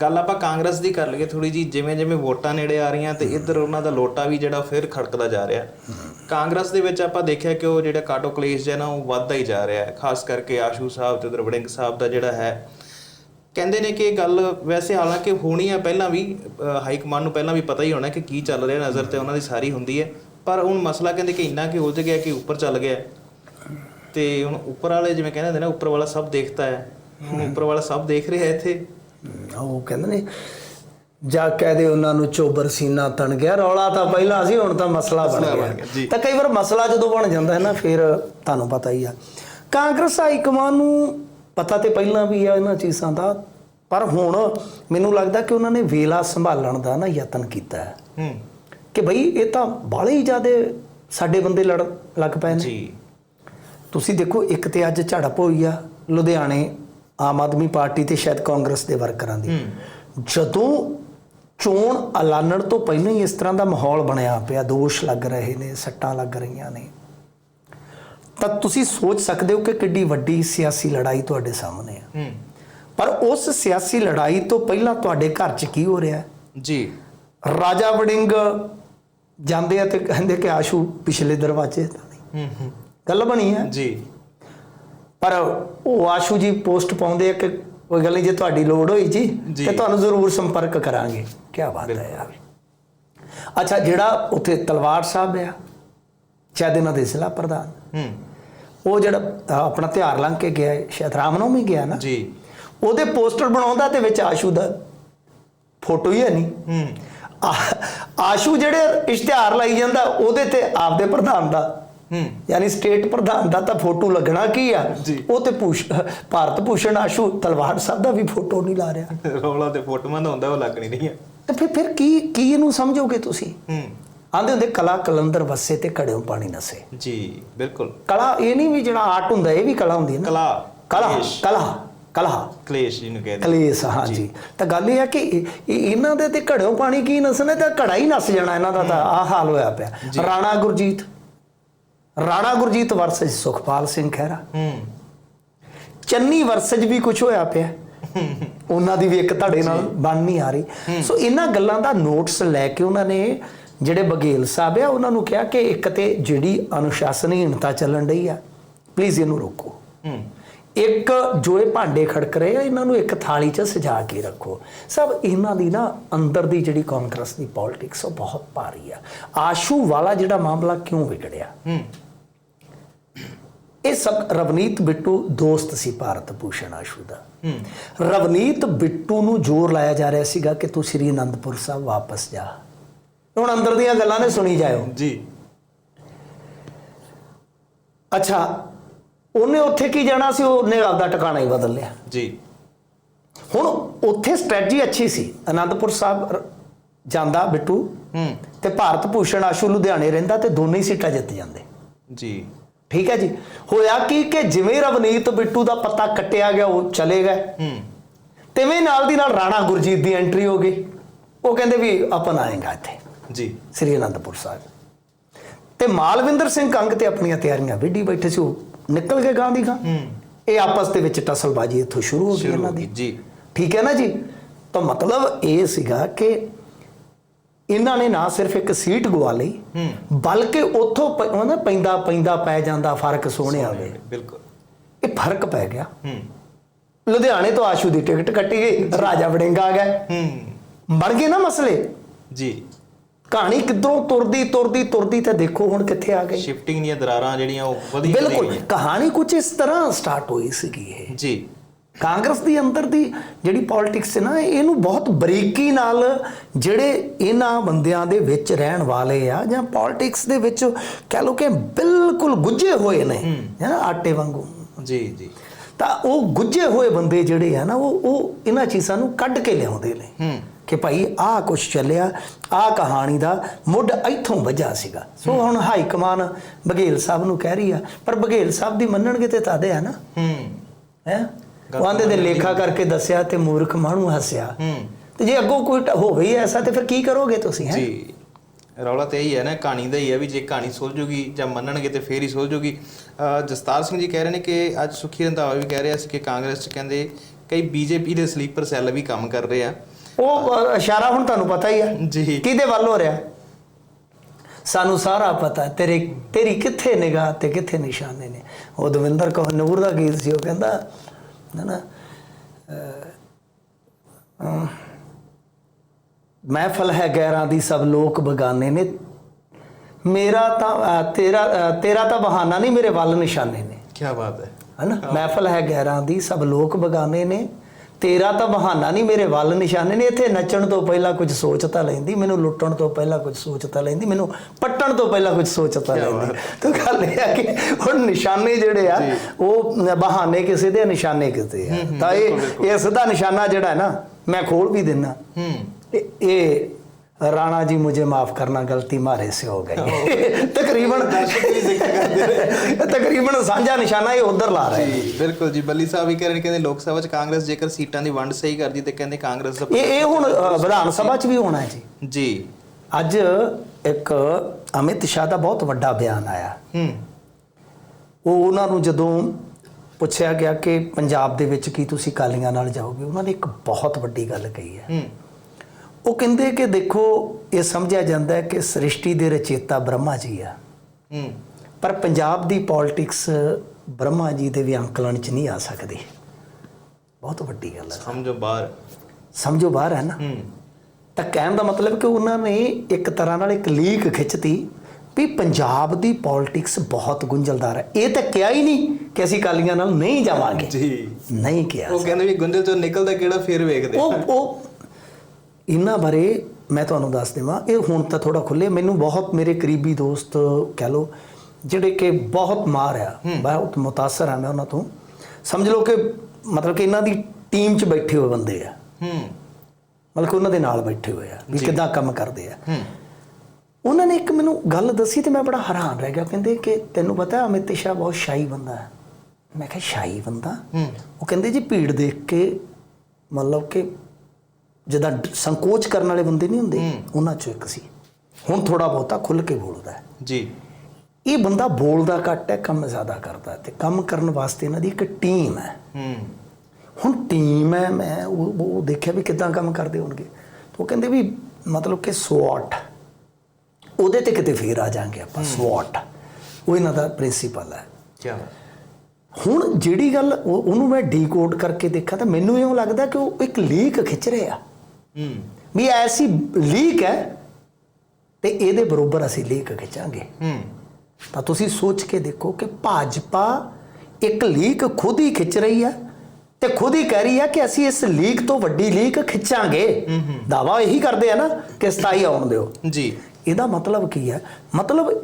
ਗੱਲ ਆਪਾਂ ਕਾਂਗਰਸ ਦੀ ਕਰ ਲਈਏ ਥੋੜੀ ਜੀ ਜਿਵੇਂ ਜਿਵੇਂ ਵੋਟਾਂ ਨੇੜੇ ਆ ਰਹੀਆਂ ਤੇ ਇੱਧਰ ਉਹਨਾਂ ਦਾ ਲੋਟਾ ਵੀ ਜਿਹੜਾ ਫਿਰ ਖੜਕਦਾ ਜਾ ਰਿਹਾ। ਕਾਂਗਰਸ ਦੇ ਵਿੱਚ ਆਪਾਂ ਦੇਖਿਆ ਕਿ ਉਹ ਜਿਹੜਾ ਕਾਟੋ ਕਲੇਸ਼ ਹੈ ਨਾ, ਉਹ ਵੱਧਦਾ ਹੀ ਜਾ ਰਿਹਾ ਹੈ, ਖਾਸ ਕਰਕੇ ਆਸ਼ੂ ਸਾਹਿਬ ਤੇ ਉਧਰ ਵੜਿੰਗ ਸਾਹਿਬ ਦਾ ਜਿਹੜਾ ਹੈ। ਕਹਿੰਦੇ ਨੇ ਕਿ ਇਹ ਗੱਲ ਵੈਸੇ ਹਾਲਾਂਕਿ ਹੋਣੀ ਹੈ ਪਹਿਲਾਂ ਵੀ ਹਾਈ ਕਮਾਂਡ ਨੂੰ ਪਹਿਲਾਂ ਵੀ ਪਤਾ ਹੀ ਹੋਣਾ ਕਿ ਕੀ ਚੱਲ ਰਿਹਾ ਨਜ਼ਰ ਤੇ ਉਹਨਾਂ ਦੀ ਸਾਰੀ ਹੁੰਦੀ ਹੈ। ਪਰ ਹੁਣ ਮਸਲਾ ਕਹਿੰਦੇ ਕਿ ਇੰਨਾ ਕਿ ਉਲਝ ਗਿਆ ਕਿ ਉੱਪਰ ਚੱਲ ਗਿਆ। ਤੇ ਹੁਣ ਉੱਪਰ ਵਾਲੇ ਜਿਵੇਂ ਕਹਿੰਦੇ ਨੇ, ਉੱਪਰ ਵਾਲਾ ਸਭ ਦੇਖਦਾ ਹੈ। ਹੁਣ ਉੱਪਰ ਵਾਲਾ ਸਭ ਦੇਖ ਰਿਹਾ ਇੱਥੇ। ਉਹ ਕਹਿੰਦੇ ਨੇ ਜਾ ਕਹਦੇ ਉਹਨਾਂ ਨੂੰ ਚੋਬਰ ਸੀਨਾ ਤਣ ਗਿਆ ਰੌਲਾ ਤਾਂ ਪਹਿਲਾਂ ਸੀ ਹੁਣ ਤਾਂ ਮਸਲਾ ਬਣ ਗਿਆ। ਤਾਂ ਕਈ ਵਾਰ ਮਸਲਾ ਜਦੋਂ ਬਣ ਜਾਂਦਾ ਹੈ ਨਾ ਫਿਰ ਤੁਹਾਨੂੰ ਪਤਾ ਹੀ ਆ। ਕਾਂਗਰਸ ਹਾਈ ਕਮਾਨ ਨੂੰ ਪਤਾ ਤੇ ਪਹਿਲਾਂ ਵੀ ਆ ਇਹਨਾਂ ਚੀਜ਼ਾਂ ਦਾ ਪਰ ਹੁਣ ਮੈਨੂੰ ਲੱਗਦਾ ਕਿ ਉਹਨਾਂ ਨੇ ਵੇਲਾ ਸੰਭਾਲਣ ਦਾ ਨਾ ਯਤਨ ਕੀਤਾ ਹੈ। ਹੂੰ। ਕਿ ਭਈ ਇਹ ਤਾਂ ਬਾਹਲੇ ਹੀ ਜ਼ਿਆਦੇ ਸਾਡੇ ਬੰਦੇ ਲੜ ਲੱਗ ਪਏ ਨੇ। ਜੀ। ਤੁਸੀਂ ਦੇਖੋ ਇੱਕ ਤੇ ਅੱਜ ਝੜਪ ਹੋਈ ਆ ਲੁਧਿਆਣੇ ਆਮ ਆਦਮੀ ਪਾਰਟੀ ਤੇ ਸ਼ਾਇਦ ਕਾਂਗਰਸ ਦੇ ਵਰਕਰਾਂ ਦੀ। ਜਦੋਂ ਚੋਣ ਐਲਾਨਣ ਤੋਂ ਪਹਿਲਾਂ ਹੀ ਇਸ ਤਰ੍ਹਾਂ ਦਾ ਮਾਹੌਲ ਬਣਿਆ ਪਿਆ ਦੋਸ਼ ਲੱਗ ਰਹੇ ਨੇ ਸੱਟਾਂ ਲੱਗ ਰਹੀਆਂ ਨੇ। ਤਾਂ ਤੁਸੀਂ ਸੋਚ ਸਕਦੇ ਹੋ ਕਿ ਕਿੱਡੀ ਵੱਡੀ ਸਿਆਸੀ ਲੜਾਈ ਤੁਹਾਡੇ ਸਾਹਮਣੇ ਆ। ਪਰ ਉਸ ਸਿਆਸੀ ਲੜਾਈ ਤੋਂ ਪਹਿਲਾਂ ਤੁਹਾਡੇ ਘਰ 'ਚ ਕੀ ਹੋ ਰਿਹਾ? ਜੀ। ਰਾਜਾ ਵੜਿੰਗ ਜਾਂਦੇ ਆ ਤੇ ਕਹਿੰਦੇ ਕਿ ਆਸ਼ੂ ਪਿਛਲੇ ਦਰਵਾਜ਼ੇ ਤਾਂ ਨਹੀਂ। ਹੂੰ ਹੂੰ। ਗੱਲ ਬਣੀ ਹੈ ਜੀ। ਪਰ ਉਹ ਆਸ਼ੂ ਜੀ ਪੋਸਟ ਪਾਉਂਦੇ ਆ ਕਿ ਕੋਈ ਗੱਲ ਨਹੀਂ ਜੇ ਤੁਹਾਡੀ ਲੋੜ ਹੋਈ ਜੀ। ਤੇ ਤੁਹਾਨੂੰ ਜ਼ਰੂਰ ਸੰਪਰਕ ਕਰਾਂਗੇ। ਕੀ ਬਾਤ ਹੈ ਯਾਰ। ਅੱਛਾ ਜਿਹੜਾ ਉੱਥੇ ਤਲਵਾਰ ਸਾਹਿਬ ਆ ਸ਼ਾਇਦ ਇਹਨਾਂ ਦੇ ਜ਼ਿਲ੍ਹਾ ਪ੍ਰਧਾਨ। ਹੂੰ। ਉਹ ਜਿਹੜਾ ਆਪਣਾ ਤਿਉਹਾਰ ਲੰਘ ਕੇ ਗਿਆ ਹੈ, ਸ਼ਾਇਦ ਰਾਮਨੌਮੀ ਗਿਆ ਨਾ। ਜੀ। ਉਹਦੇ ਪੋਸਟਰ ਬਣਾਉਂਦਾ ਤੇ ਵਿੱਚ ਆਸ਼ੂ ਦਾ ਫੋਟੋ ਹੀ ਹੈ ਨਹੀਂ। ਹੂੰ। ਆਸ਼ੂ ਜਿਹੜੇ ਇਸ਼ਤਿਹਾਰ ਲਾਈ ਜਾਂਦਾ ਉਹਦੇ ਤੇ ਆਪਦੇ ਪ੍ਰਧਾਨ ਦਾ ਯਾਨੀ ਸਟੇਟ ਪ੍ਰਧਾਨ ਦਾ ਤਾਂ ਫੋਟੋ ਲੱਗਣਾ ਕੀ ਆ। ਉਹ ਤੇ ਭੂਸ਼ ਭਾਰਤ ਭੂਸ਼ਣ ਆਸ਼ੂ ਤਲਵਾਰ ਸਾਹਿਬ ਦਾ ਵੀ ਫੋਟੋ ਨਹੀਂ ਲਾ ਰਿਹਾ। ਰੌਲਾ ਤੇ ਫੋਟੋਆਂ ਦਾ ਹੁੰਦਾ ਉਹ ਲੱਗਣੀ ਨਹੀਂ ਹੈ ਤੇ ਫਿਰ ਫਿਰ ਕੀ ਕੀ ਇਹਨੂੰ ਸਮਝੋਗੇ ਤੁਸੀਂ? ਹੂੰ। ਆਂਦੇ ਹੁੰਦੇ ਕਲਾ ਕਲੰਦਰ ਵਸੇ ਤੇ ਘੜਿਓ ਪਾਣੀ ਨਸੇ। ਜੀ ਬਿਲਕੁਲ। ਕਲਾ ਇਹ ਨਹੀਂ ਵੀ ਜਿਹੜਾ ਆਰਟ ਹੁੰਦਾ ਇਹ ਵੀ ਕਲਾ ਹੁੰਦੀ ਹੈ ਨਾ। ਕਲਾ ਕਲਾ ਕਲਾ ਕਲਾ। ਕਲੇਸ਼ ਜਿਹਨੂੰ ਕਹਿੰਦੇ ਕਲੇਸ਼ ਹਾਂ ਜੀ। ਤਾਂ ਗੱਲ ਇਹ ਆ ਕਿ ਇਹ- ਇਹ- ਇਹਨਾਂ ਦੇ ਤੇ ਘੜਿਓ ਪਾਣੀ ਕੀ ਨਸਣੇ ਤਾਂ ਘੜਾ ਹੀ ਨਸ ਜਾਣਾ ਇਹਨਾਂ ਦਾ ਤਾਂ। ਆਹ ਹਾਲ ਹੋਇਆ ਪਿਆ। ਰਾਣਾ ਗੁਰਜੀਤ। ਰਾਣਾ ਗੁਰਜੀਤ ਵਰਸਜ ਸੁਖਪਾਲ ਸਿੰਘ ਖਹਿਰਾ। ਹੂੰ ਚੰਨੀ ਵਰਸਜ ਵੀ ਕੁਝ ਹੋਇਆ ਪਿਆ। ਉਹਨਾਂ ਦੀ ਵੀ ਇੱਕ ਧੜੇ ਨਾਲ ਬਣ ਨਹੀਂ ਆ ਰਹੀ। ਸੋ ਇਹਨਾਂ ਗੱਲਾਂ ਦਾ ਨੋਟਸ ਲੈ ਕੇ ਉਹਨਾਂ ਨੇ ਜਿਹੜੇ ਬਗੇਲ ਸਾਹਿਬ ਆ ਉਹਨਾਂ ਨੂੰ ਕਿਹਾ ਕਿ ਇੱਕ ਤੇ ਜਿਹੜੀ ਅਨੁਸ਼ਾਸਨਹੀਣਤਾ ਚੱਲਣ ਰਹੀ ਆ ਪਲੀਜ਼ ਇਹਨੂੰ ਰੋਕੋ। ਹੂੰ। ਇੱਕ ਜੋ ਇਹ ਭਾਂਡੇ ਖੜਕ ਰਹੇ ਆ ਇਹਨਾਂ ਨੂੰ ਇੱਕ ਥਾਲੀ 'ਚ ਸਜਾ ਕੇ ਰੱਖੋ। ਸਭ ਇਹਨਾਂ ਦੀ ਨਾ ਅੰਦਰ ਦੀ ਜਿਹੜੀ ਕਾਂਗਰਸ ਦੀ ਪੋਲਿਟਿਕਸ ਉਹ ਬਹੁਤ ਭਾਰੀ ਆ। ਆਸ਼ੂ ਵਾਲਾ ਜਿਹੜਾ ਮਾਮਲਾ ਕਿਉਂ ਵਿਗੜਿਆ? ਹੂੰ। ਇਹ ਸਭ ਰਵਨੀਤ ਬਿੱਟੂ ਦੋਸਤ ਸੀ ਭਾਰਤ ਭੂਸ਼ਣ ਆਸ਼ੂ ਦਾ। ਹੂੰ। ਰਵਨੀਤ ਬਿੱਟੂ ਨੂੰ ਜ਼ੋਰ ਲਾਇਆ ਜਾ ਰਿਹਾ ਸੀਗਾ ਕਿ ਤੂੰ ਸ੍ਰੀ ਅਨੰਦਪੁਰ ਸਾਹਿਬ ਵਾਪਸ ਜਾ। ਹੁਣ ਅੰਦਰ ਦੀਆਂ ਗੱਲਾਂ ਨੇ ਸੁਣੀ ਜਾਇਓ। ਜੀ। ਅੱਛਾ ਉਹਨੇ ਉੱਥੇ ਕੀ ਜਾਣਾ ਸੀ? ਉਹਨੇ ਆਪਦਾ ਟਿਕਾਣਾ ਹੀ ਬਦਲ ਲਿਆ। ਜੀ। ਹੁਣ ਉੱਥੇ ਸਟ੍ਰੈਟਜੀ ਅੱਛੀ ਸੀ। ਅਨੰਦਪੁਰ ਸਾਹਿਬ ਜਾਂਦਾ ਬਿੱਟੂ। ਹੂੰ। ਤੇ ਭਾਰਤ ਭੂਸ਼ਣ ਆਸ਼ੂ ਲੁਧਿਆਣੇ ਰਹਿੰਦਾ ਤੇ ਦੋਨੇ ਹੀ ਸੀਟਾਂ ਜਿੱਤ ਜਾਂਦੇ। ਜੀ। ਠੀਕ ਹੈ ਜੀ? ਹੋਇਆ ਕੀ ਕਿ ਜਿਵੇਂ ਰਵਨੀਤ ਬਿੱਟੂ ਦਾ ਪੱਤਾ ਕੱਟਿਆ ਗਿਆ ਉਹ ਚਲੇ ਗਏ। ਹੂੰ। ਤਿਵੇਂ ਨਾਲ ਦੀ ਨਾਲ ਰਾਣਾ ਗੁਰਜੀਤ ਦੀ ਐਂਟਰੀ ਹੋ ਗਈ। ਉਹ ਕਹਿੰਦੇ ਵੀ ਆਪਨ ਆਏਗਾ ਇੱਥੇ। ਜੀ। ਸ੍ਰੀ ਅਨੰਦਪੁਰ ਸਾਹਿਬ। ਤੇ ਮਾਲਵਿੰਦਰ ਸਿੰਘ ਕੰਗ ਤੇ ਆਪਣੀਆਂ ਤਿਆਰੀਆਂ ਵਿੱਢੀ ਬੈਠੇ ਸੀ। ਉਹ ਨਿਕਲ ਗਏ ਗਾਂ ਦੀ ਗਾਂ। ਇਹ ਆਪਸ ਦੇ ਵਿੱਚ ਟਸਲਬਾਜੀ ਇੱਥੋਂ ਸ਼ੁਰੂ ਹੋ ਗਈ ਇਹਨਾਂ ਦੀ। ਜੀ। ਠੀਕ ਹੈ ਨਾ ਜੀ? ਤਾਂ ਮਤਲਬ ਇਹ ਸੀਗਾ ਕਿ ਇਹਨਾਂ ਨੇ ਨਾ ਸਿਰਫ ਇੱਕ ਸੀਟ ਗਵਾ ਲਈ ਬਲਕਿ ਉੱਥੋਂ ਪ- ਉਹ ਨਾ ਪੈਂਦਾ ਪੈਂਦਾ ਪੈ ਜਾਂਦਾ ਫ਼ਰਕ ਸੋਹਣਿਆ ਵੇ। ਬਿਲਕੁਲ। ਇਹ ਫ਼ਰਕ ਪੈ ਗਿਆ। ਲੁਧਿਆਣੇ ਤੋਂ ਆਸ਼ੂ ਦੀ ਟਿਕਟ ਕੱਟੀ ਗਈ ਰਾਜਾ ਵੜਿੰਗਾ ਆ ਗਿਆ। ਹੂੰ। ਬਣ ਗਏ ਨਾ ਮਸਲੇ? ਜੀ। ਕਹਾਣੀ ਕਿੱਧਰੋਂ ਤੁਰਦੀ ਤੁਰਦੀ ਤੁਰਦੀ ਤੇ ਦੇਖੋ ਹੁਣ ਕਿੱਥੇ ਆ ਗਈ। ਸ਼ਿਫਟਿੰਗ ਦੀਆਂ ਦਰਾਰਾਂ ਜਿਹੜੀਆਂ ਉਹ ਵਧੀਆ ਬਿਲਕੁਲ। ਕਹਾਣੀ ਕੁਝ ਇਸ ਤਰ੍ਹਾਂ ਸਟਾਰਟ ਹੋਈ ਸੀਗੀ ਇਹ। ਜੀ। ਕਾਂਗਰਸ ਦੀ ਅੰਦਰ ਦੀ ਜਿਹੜੀ ਪੋਲਿਟਿਕਸ ਹੈ ਨਾ ਇਹਨੂੰ ਬਹੁਤ ਬਰੀਕੀ ਨਾਲ ਜਿਹੜੇ ਇਹਨਾਂ ਬੰਦਿਆਂ ਦੇ ਵਿੱਚ ਰਹਿਣ ਵਾਲੇ ਆ ਜਾਂ ਪੋਲਿਟਿਕਸ ਦੇ ਵਿੱਚ ਕਹਿ ਲੋ ਕਿ ਬਿਲਕੁਲ ਗੁੱਝੇ ਹੋਏ ਨੇ ਹੈ ਨਾ ਆਟੇ ਵਾਂਗੂ। ਜੀ ਜੀ। ਤਾਂ ਉਹ ਗੁੱਝੇ ਹੋਏ ਬੰਦੇ ਜਿਹੜੇ ਆ ਨਾ ਉਹ ਉਹ ਇਹਨਾਂ ਚੀਜ਼ਾਂ ਨੂੰ ਕੱਢ ਕੇ ਲਿਆਉਂਦੇ ਨੇ। ਹੂੰ। ਕਿ ਭਾਈ ਆਹ ਕੁਝ ਚੱਲਿਆ ਆਹ ਕਹਾਣੀ ਦਾ ਮੁੱਢ ਇੱਥੋਂ ਵੱਜਾ ਸੀਗਾ। ਸੋ ਹੁਣ ਹਾਈ ਕਮਾਨ ਬਘੇਲ ਸਾਹਿਬ ਨੂੰ ਕਹਿ ਰਹੀ ਆ ਪਰ ਬਘੇਲ ਸਾਹਿਬ ਦੀ ਮੰਨਣਗੇ ਤੇ ਤਾਦੇ ਆ ਨਾ। ਹੂੰ। ਹੈ? ਉਹ ਆਂਦੇ ਦੇ ਲੇਖਾ ਕਰਕੇ ਦੱਸਿਆ ਤੇ ਮੂਰਖ ਮਾਣੂ ਹੱਸਿਆ। ਹੂੰ। ਤੇ ਜੇ ਅੱਗੋਂ ਕੋਈ ਟ- ਹੋਵੇ ਹੀ ਐਸਾ ਤੇ ਫਿਰ ਕੀ ਕਰੋਗੇ ਤੁਸੀਂ ਹੈ? ਜੀ। ਰੌਲਾ ਤੇ ਇਹੀ ਹੈ ਨਾ ਕਹਾਣੀ ਦਾ ਹੀ ਹੈ ਵੀ ਜੇ ਕਹਾਣੀ ਸੁਲਝੂਗੀ ਜਾਂ ਮੰਨਣਗੇ ਤੇ ਫੇਰ ਹੀ ਸੁਲਝੂਗੀ ਜਸਤਾਰ ਸਿੰਘ ਜੀ ਕਹਿ ਰਹੇ ਨੇ ਕਿ ਅੱਜ ਸੁਖੀ ਰੰਧਾਵਾ ਵੀ ਕਹਿ ਰਿਹਾ ਸੀ ਕਿ ਕਾਂਗਰਸ ਚ ਕਹਿੰਦੇ ਕਈ ਬੀਜੇਪੀ ਦੇ ਸਲੀਪਰ ਸੈੱਲ ਵੀ ਕੰਮ ਕਰ ਰਹੇ ਆ। ਉਹ ਅ, ਇਸ਼ਾਰਾ ਹੁਣ ਤੁਹਾਨੂੰ ਪਤਾ ਹੀ ਹੈ ਜੀ। ਕਿਹਦੇ ਵੱਲ ਹੋ ਰਿਹਾ? ਸਾਨੂੰ ਸਾਰਾ ਪਤਾ ਤੇਰੇ ਤੇਰੀ ਕਿੱਥੇ ਨਿਗਾਹ ਤੇ ਕਿੱਥੇ ਨਿਸ਼ਾਨੇ ਨੇ? ਉਹ ਦਵਿੰਦਰ ਕੌਰ ਨੂਰ ਦਾ ਗੀਤ ਸੀ ਉਹ ਕਹਿੰਦਾ ਨਾ ਨਾ ਅਹ, ਅਹ, ਮਹਿਫਲ ਹੈ ਗੈਰਾਂ ਦੀ ਸਭ ਲੋਕ ਬਗਾਨੇ ਨੇ। ਮੇਰਾ ਤਾਂ ਅਹ, ਤੇਰਾ ਅਹ, ਤੇਰਾ ਤਾਂ ਬਹਾਨਾ ਨਹੀਂ ਮੇਰੇ ਵੱਲ ਨਿਸ਼ਾਨੇ ਨੇ। ਕੀ ਬਾਤ ਹੈ। ਹਨਾ? ਮਹਿਫਲ ਹੈ ਗੈਰਾਂ ਦੀ ਸਭ ਲੋਕ ਬਗਾਨੇ ਨੇ। ਤੇਰਾ ਤਾਂ ਬਹਾਨਾ ਨਹੀਂ ਮੇਰੇ ਵੱਲ ਨਿਸ਼ਾਨੇ ਨੇ ਇੱਥੇ ਨੱਚਣ ਤੋਂ ਪਹਿਲਾਂ ਕੁਝ ਸੋਚ ਤਾਂ ਲੈਂਦੀ ਮੈਨੂੰ ਲੁੱਟਣ ਤੋਂ ਪਹਿਲਾਂ ਕੁਝ ਸੋਚ ਤਾਂ ਲੈਂਦੀ ਮੈਨੂੰ ਪੱਟਣ ਤੋਂ ਪਹਿਲਾਂ ਕੁਝ ਸੋਚ ਤਾਂ ਲੈਂਦੀ। ਤਾਂ ਗੱਲ ਇਹ ਆ ਕਿ ਹੁਣ ਨਿਸ਼ਾਨੇ ਜਿਹੜੇ ਆ ਉਹ ਬਹਾਨੇ ਕਿਸੇ ਦੇ ਨਿਸ਼ਾਨੇ ਕਿਸੇ ਆ। ਤਾਂ ਇਹ ਇਸ ਦਾ ਨਿਸ਼ਾਨਾ ਜਿਹੜਾ ਹੈ ਨਾ ਮੈਂ ਖੋਲ ਵੀ ਦਿੰਨਾ ਹੂੰ। ਇਹ- ਇਹ ਰਾਣਾ ਜੀ ਮੁਝੇ ਮਾਫ ਕਰਨਾ ਗਲਤੀ ਮਾਰੇ ਸੇ ਹੋ ਗਈ ਤਕਰੀਬਨ ਤਕਰੀਬਨ ਸਾਂਝਾ ਨਿਸ਼ਾਨਾ ਇਹ ਉਧਰ ਲਾ ਰਹੇ ਜੀ ਬਿਲਕੁਲ ਜੀ ਬੱਲੀ ਸਾਹਿਬ ਵੀ ਕਹਿ ਰਹੇ ਨੇ, ਕਹਿੰਦੇ ਲੋਕ ਸਭਾ ਚ ਕਾਂਗਰਸ ਜੇਕਰ ਸੀਟਾਂ ਦੀ ਵੰਡ ਸਹੀ ਕਰਦੀ ਤੇ ਕਹਿੰਦੇ ਕਾਂਗਰਸ ਦਾ ਇਹ ਇਹ ਹੁਣ ਵਿਧਾਨ ਸਭਾ 'ਚ ਵੀ ਹੋਣਾ ਹੈ ਜੀ ਜੀ ਅੱਜ ਇੱਕ ਅਮਿਤ ਸ਼ਾਹ ਦਾ ਬਹੁਤ ਵੱਡਾ ਬਿਆਨ ਆਇਆ। ਹੂੰ। ਉਹ ਉਹਨਾਂ ਨੂੰ ਜਦੋਂ ਪੁੱਛਿਆ ਗਿਆ ਕਿ ਪੰਜਾਬ ਦੇ ਵਿੱਚ ਕੀ ਤੁਸੀਂ ਕਾਲੀਆਂ ਨਾਲ ਜਾਓਗੇ ਉਹਨਾਂ ਨੇ ਇੱਕ ਬਹੁਤ ਵੱਡੀ ਗੱਲ ਕਹੀ ਹੈ। ਹੂੰ। ਉਹ ਕਹਿੰਦੇ ਕਿ ਦੇਖੋ ਇਹ ਸਮਝਿਆ ਜਾਂਦਾ ਹੈ ਕਿ ਸ੍ਰਿਸ਼ਟੀ ਦੇ ਰਚੇਤਾ ਬ੍ਰਹਮਾ ਜੀ ਆ। ਹੂੰ। ਪਰ ਪੰਜਾਬ ਦੀ ਪੋਲਿਟਿਕਸ ਬ੍ਰਹਮਾ ਜੀ ਦੇ ਵੀ ਅੰਕਲਨ 'ਚ ਨਹੀਂ ਆ ਸਕਦੀ। ਬਹੁਤ ਵੱਡੀ ਗੱਲ ਹੈ ਸਮਝੋ ਬਾਹਰ। ਸਮਝੋ ਬਾਹਰ ਹੈ ਨਾ। ਹੂੰ। ਤਾਂ ਕਹਿਣ ਦਾ ਮਤਲਬ ਕਿ ਉਹਨਾਂ ਨੇ ਇੱਕ ਤਰ੍ਹਾਂ ਨਾਲ ਇੱਕ ਲੀਕ ਖਿੱਚਤੀ ਵੀ ਪੰਜਾਬ ਦੀ ਪੋਲਿਟਿਕਸ ਬਹੁਤ ਗੁੰਝਲਦਾਰ ਹੈ। ਇਹ ਤਾਂ ਕਿਹਾ ਹੀ ਨਹੀਂ ਕਿ ਅਸੀਂ ਕਾਲੀਆਂ ਨਾਲ ਨਹੀਂ ਜਾਵਾਂਗੇ। ਜੀ। ਨਹੀਂ ਕਿਹਾ ਉਹ ਕਹਿੰਦੇ ਵੀ ਗੁੰਝਲ ਚੋਂ ਨਿਕਲਦਾ ਕਿਹੜਾ ਫੇਰ ਵੇਖਦੇ। ਉਹ ਉਹ ਇਹਨਾਂ ਬਾਰੇ ਮੈਂ ਤੁਹਾਨੂੰ ਦੱਸ ਦੇਵਾਂ। ਇਹ ਹੁਣ ਤਾਂ ਥੋੜਾ ਖੁੱਲੇ ਮੈਨੂੰ ਬਹੁਤ ਮੇਰੇ ਕਰੀਬੀ ਦੋਸਤ ਕਹਿ ਲੋ ਜਿਹੜੇ ਕਿ ਬਹੁਤ ਮਾਰ ਆ। ਬਹੁਤ ਮੁਤਾਸਰ ਆ ਮੈਂ ਉਹਨਾਂ ਤੋਂ। ਸਮਝ ਲਓ ਕਿ ਮਤਲਬ ਕਿ ਇਹਨਾਂ ਦੀ ਟੀਮ 'ਚ ਬੈਠੇ ਹੋਏ ਬੰਦੇ ਆ। ਹੂੰ। ਮਤਲਬ ਕਿ ਉਹਨਾਂ ਦੇ ਨਾਲ ਬੈਠੇ ਹੋਏ ਆ। ਵੀ ਕਿੱਦਾਂ ਕੰਮ ਕਰਦੇ ਆ। ਹੂੰ। ਉਹਨਾਂ ਨੇ ਇੱਕ ਮੈਨੂੰ ਗੱਲ ਦੱਸੀ ਤੇ ਮੈਂ ਬੜਾ ਹੈਰਾਨ ਰਹਿ ਗਿਆ। ਕਹਿੰਦੇ ਕਿ ਤੈਨੂੰ ਪਤਾ ਅਮਿਤ ਸ਼ਾਹ ਬਹੁਤ ਸ਼ਾਈ ਬੰਦਾ ਹੈ। ਮੈਂ ਕਿਹਾ ਸ਼ਾਈ ਬੰਦਾ? ਹੂੰ। ਉਹ ਕਹਿੰਦੇ ਜੀ ਭੀੜ ਦੇਖ ਕੇ ਮਤਲਬ ਕਿ ਜਿਹਦਾ ਸੰਕੋਚ ਕਰਨ ਵਾਲੇ ਬੰਦੇ ਨਹੀਂ ਹੁੰਦੇ ਉਹਨਾਂ ਚੋਂ ਇੱਕ ਸੀ। ਹੁਣ ਥੋੜਾ ਬਹੁਤਾ ਖੁੱਲ ਕੇ ਬੋਲਦਾ ਹੈ। ਜੀ। ਇਹ ਬੰਦਾ ਬੋਲਦਾ ਘੱਟ ਹੈ ਕੰਮ ਜ਼ਿਆਦਾ ਕਰਦਾ ਤੇ ਕੰਮ ਕਰਨ ਵਾਸਤੇ ਇਹਨਾਂ ਦੀ ਇੱਕ ਟੀਮ ਹੈ। ਹੂੰ। ਹੁਣ ਟੀਮ ਹੈ ਮੈਂ ਉਹ ਉਹ ਦੇਖਿਆ ਵੀ ਕਿਦਾਂ ਕੰਮ ਕਰਦੇ ਹੋਣਗੇ। ਉਹ ਕਹਿੰਦੇ ਵੀ ਮਤਲਬ ਕਿ ਸਵਾਟ ਉਹਦੇ ਤੇ ਕਿਤੇ ਫੇਰ ਆ ਜਾਾਂਗੇ ਆਪਾਂ ਸਵਾਟ ਉਹ ਇਹਨਾਂ ਦਾ ਪ੍ਰਿੰਸੀਪਲ ਹੈ। ਕੀ ਹੁਣ ਜਿਹੜੀ ਗੱਲ ਉਹ- ਉਹਨੂੰ ਮੈਂ ਡੀਕੋਡ ਕਰਕੇ ਦੇਖਿਆ ਤਾਂ ਮੈਨੂੰ ਇਉਂ ਲੱਗਦਾ ਕਿ ਉਹ ਇੱਕ ਲੀਕ ਖਿੱਚ ਰਿਹਾ। ਹੂੰ ਵੀ ਐਸੀ ਲੀਕ ਹੈ ਤੇ ਇਹਦੇ ਬਰੋਬਰ ਅਸੀਂ ਲੀਕ ਖਿੱਚਾਂਗੇ। ਹੂੰ। ਤਾਂ ਤੁਸੀਂ ਸੋਚ ਕੇ ਦੇਖੋ ਕਿ ਭਾਜਪਾ ਇੱਕ ਲੀਕ ਖੁਦ ਹੀ ਖਿੱਚ ਰਹੀ ਹੈ ਤੇ ਖੁਦ ਹੀ ਕਹਿ ਰਹੀ ਹੈ ਕਿ ਅਸੀਂ ਇਸ ਲੀਕ ਤੋਂ ਵੱਡੀ ਲੀਕ ਖਿੱਚਾਂਗੇ। ਦਾਵਾ ਇਹੀ ਕਰਦੇ ਆ ਨਾ ਕਿ ਸਤਾਈ ਆਉਣ ਦਿਓ। ਜੀ। ਇਹਦਾ ਮਤਲਬ ਕੀ ਹੈ? ਮਤਲਬ